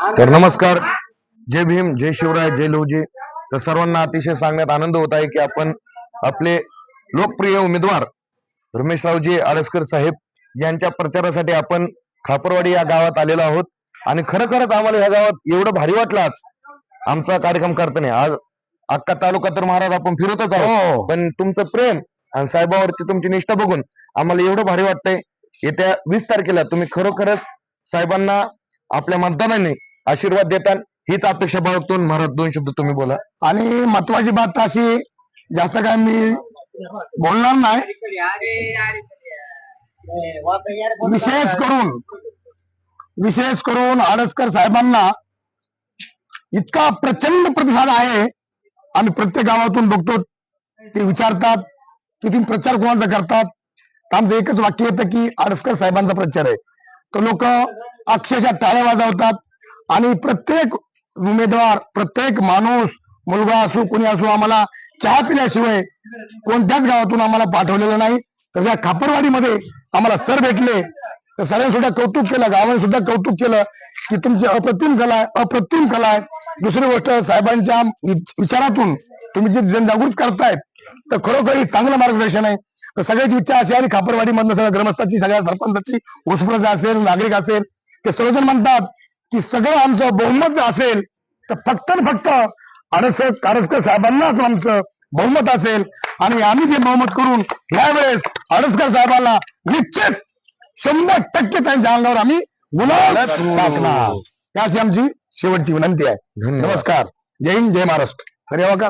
तर नमस्कार. जय भीम जय शिवराय जय लवजी तर सर्वांना अतिशय सांगण्यात आनंद होत आहे की आपण आपले लोकप्रिय उमेदवार रमेशरावजी आळसकर साहेब यांच्या प्रचारासाठी आपण खापरवाडी या गावात आलेलो आहोत. आणि खरोखरच आम्हाला ह्या गावात एवढं भारी वाटलं आज. आमचा कार्यक्रम करताना. आज अख्खा तालुका तर महाराज आपण फिरतच आहोत. पण तुमचं प्रेम आणि साहेबावरची तुमची निष्ठा बघून आम्हाला एवढं भारी वाटतंय. येत्या वीस तारखेला तुम्ही खरोखरच साहेबांना आपल्या मतदानाने आशीर्वाद देताल हीच अपेक्षा बाळगतून. महाराज दोन शब्द तुम्ही बोला. आणि महत्वाची बात अशी जास्त काय मी बोलणार नाही. विशेष करून विशेष करून आडसकर साहेबांना इतका प्रचंड प्रतिसाद आहे. आम्ही प्रत्येक गावातून बघतो ते विचारतात की तुम्ही प्रचार कोणाचा करतात? तर आमचं एकच वाक्य येतं की आडसकर साहेबांचा प्रचार आहे. तर लोक अक्षरशः टाळ्या वाजवतात. आणि प्रत्येक उमेदवार प्रत्येक माणूस मुलगा असो कोणी असो आम्हाला चहा पिल्याशिवाय कोणत्याच गावातून आम्हाला पाठवलेलं नाही. तर त्या खापरवाडीमध्ये आम्हाला सर भेटले. तर सरांनी सुद्धा कौतुक केलं गावाने सुद्धा कौतुक केलं की तुमची अप्रतिम कला आहे अप्रतिम कला आहे. दुसरी गोष्ट साहेबांच्या विचारातून तुम्ही जे जनजागृत करतायत तर खरोखर चांगलं मार्गदर्शन आहे. तर सगळ्याची इच्छा अशी आहे खापरवाडीमधनं सगळ्या ग्रामस्थाची सगळ्या सरपंचाची उत्स्फूर्त असेल नागरिक असेल ते सर्वजण म्हणतात की सगळं आमचं बहुमत जर असेल तर फक्त फक्त आडसकर कारसकर साहेबांनाच आमचं बहुमत असेल. आणि आम्ही ते बहुमत करून यावेळेस आडसकर साहेबांना निश्चित शंभर टक्के त्यांच्या अंगावर आम्ही गुलाल टाकणार. अशी आमची शेवटची विनंती आहे. नमस्कार. जय हिंद जय महाराष्ट्र. अरे बघा